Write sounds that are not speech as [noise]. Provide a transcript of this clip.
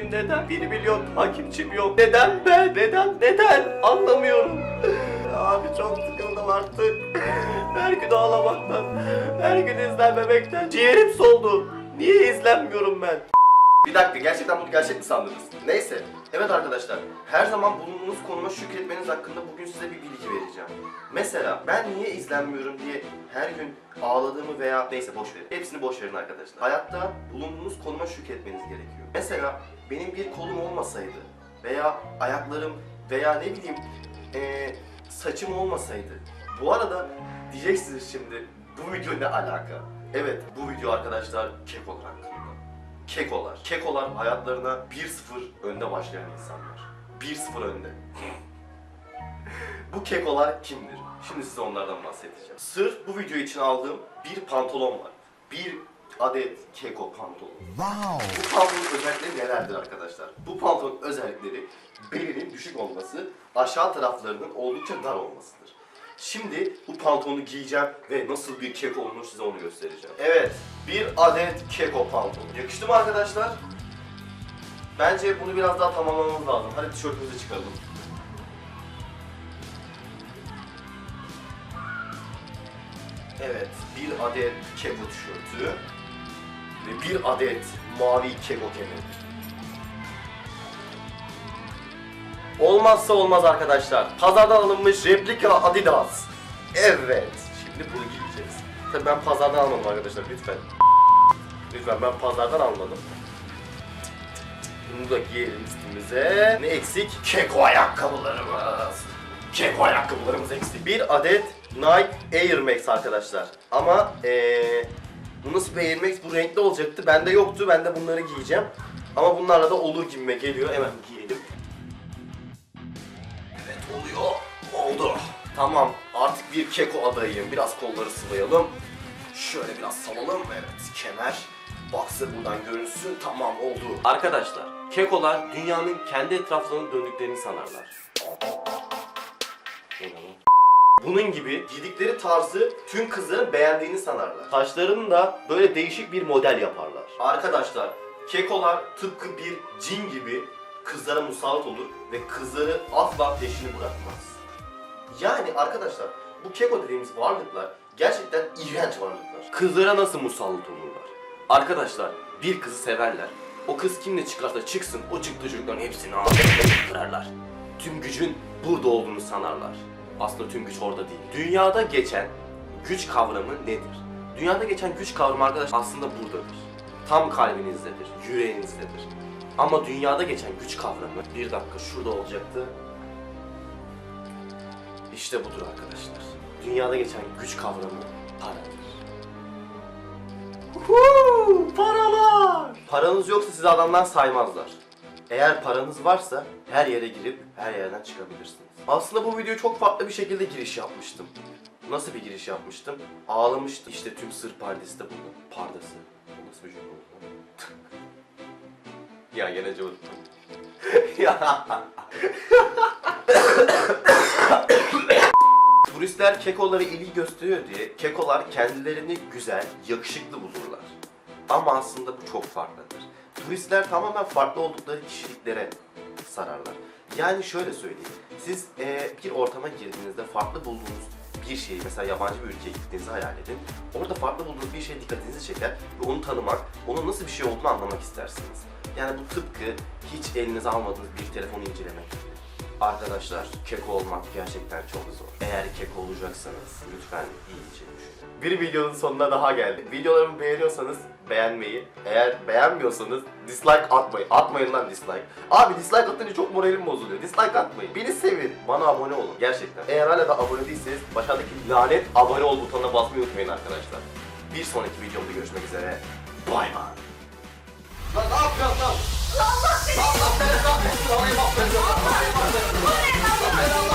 Benim neden 1 milyon takipçim yok? Neden ben? Neden? Neden? Anlamıyorum. Abi çok sıkıldım artık. Her gün ağlamaktan, her gün izlenmemekten ciğerim soldu. Niye izlenmiyorum ben? Bir dakika gerçekten bunu gerçek mi sandınız? Neyse. Evet arkadaşlar her zaman bulunduğunuz konuma şükretmeniz hakkında bugün size bir bilgi vereceğim. Mesela ben niye izlenmiyorum diye her gün ağladığımı veya neyse boş verin. Hepsini boş verin arkadaşlar. Hayatta bulunduğunuz konuma şükretmeniz gerekiyor. Mesela benim bir kolum olmasaydı veya ayaklarım veya ne bileyim eee, saçım olmasaydı. Bu arada diyeceksiniz şimdi bu video ne alaka? Evet bu video arkadaşlar kekolar hakkında. Kekolar. Kekolar hayatlarına 1-0 önde başlayan insanlar. 1-0 önde. bu kekolar kimdir? Şimdi size onlardan bahsedeceğim. Sırf bu video için aldığım bir pantolon var. Bir adet keko pantolon. Wow. Bu pantolonun özellikleri nelerdir arkadaşlar? Bu pantolonun özellikleri belinin düşük olması, aşağı taraflarının oldukça dar olmasıdır. Şimdi bu pantolonu giyeceğim ve nasıl bir keko olunur size onu göstereceğim. Evet, bir adet keko pantolon. Yakıştı mı arkadaşlar? Bence bunu biraz daha tamamlamamız lazım. Hadi tişörtümüzü çıkaralım. Evet, bir adet keko tişörtü ve bir adet mavi keko kemeri. Olmazsa olmaz arkadaşlar. Pazardan alınmış replika Adidas. Evet. Şimdi bunu giyeceğiz. Tabii ben pazardan almadım arkadaşlar lütfen. Lütfen ben pazardan almadım. Bunu da giyelim üstümüze. Ne eksik? Keko ayakkabılarımız. Keko ayakkabılarımız eksik. Bir adet Nike Air Max arkadaşlar. Ama eee bu nasıl bir Air Max? Bu renkli olacaktı. Bende yoktu. Ben de bunları giyeceğim. Ama bunlarla da olur gibime geliyor. Hemen giyelim. Tamam artık bir keko adayıyım. Biraz kolları sıvayalım. Şöyle biraz salalım. Evet kemer. Boxer buradan görünsün. Tamam oldu. Arkadaşlar kekolar dünyanın kendi etraflarının döndüklerini sanarlar. Bunun gibi giydikleri tarzı tüm kızların beğendiğini sanarlar. Saçlarını da böyle değişik bir model yaparlar. Arkadaşlar kekolar tıpkı bir cin gibi kızlara musallat olur ve kızları asla peşini bırakmaz. Yani arkadaşlar bu keko dediğimiz varlıklar gerçekten iğrenç varlıklar. Kızlara nasıl musallat olurlar? Arkadaşlar bir kızı severler. O kız kimle çıkarsa çıksın o çıktı çocukların hepsini ağzına kırarlar. Tüm gücün burada olduğunu sanarlar. Aslında tüm güç orada değil. Dünyada geçen güç kavramı nedir? Dünyada geçen güç kavramı arkadaş aslında buradadır. Tam kalbinizdedir, yüreğinizdedir. Ama dünyada geçen güç kavramı bir dakika şurada olacaktı. İşte budur arkadaşlar. Dünyada geçen güç kavramı paradır. Huu, paralar! Paranız yoksa sizi adamdan saymazlar. Eğer paranız varsa her yere girip her yerden çıkabilirsiniz. Aslında bu videoyu çok farklı bir şekilde giriş yapmıştım. Nasıl bir giriş yapmıştım? Ağlamıştım. İşte tüm sır perdesi de burada. Pardası. Bu Nasıl bir cümle oldu? ya gene unuttum. [laughs] ya. Turistler kekolara ilgi gösteriyor diye kekolar kendilerini güzel, yakışıklı bulurlar. Ama aslında bu çok farklıdır. Turistler tamamen farklı oldukları kişiliklere sararlar. Yani şöyle söyleyeyim. Siz eee, bir ortama girdiğinizde farklı bulduğunuz bir şeyi, mesela yabancı bir ülkeye gittiğinizi hayal edin. Orada farklı bulduğunuz bir şey dikkatinizi çeker ve onu tanımak, onun nasıl bir şey olduğunu anlamak istersiniz. Yani bu tıpkı hiç elinize almadığınız bir telefonu incelemek. Arkadaşlar keko olmak gerçekten çok zor. Eğer keko olacaksanız lütfen iyice düşünün. Bir videonun sonuna daha geldik. Videolarımı beğeniyorsanız beğenmeyi, eğer beğenmiyorsanız dislike atmayın. Atmayın lan dislike. Abi dislike atınca çok moralim bozuluyor. Dislike atmayın. Beni sevin. Bana abone olun gerçekten. Eğer hala da abone değilseniz başındaki lanet abone ol butonuna basmayı unutmayın arkadaşlar. Bir sonraki videomda görüşmek üzere. Bay bay. Lan ne yapıyorsun lan? Allah seni! Allah seni! Allah seni! Allah seni! Allah seni! But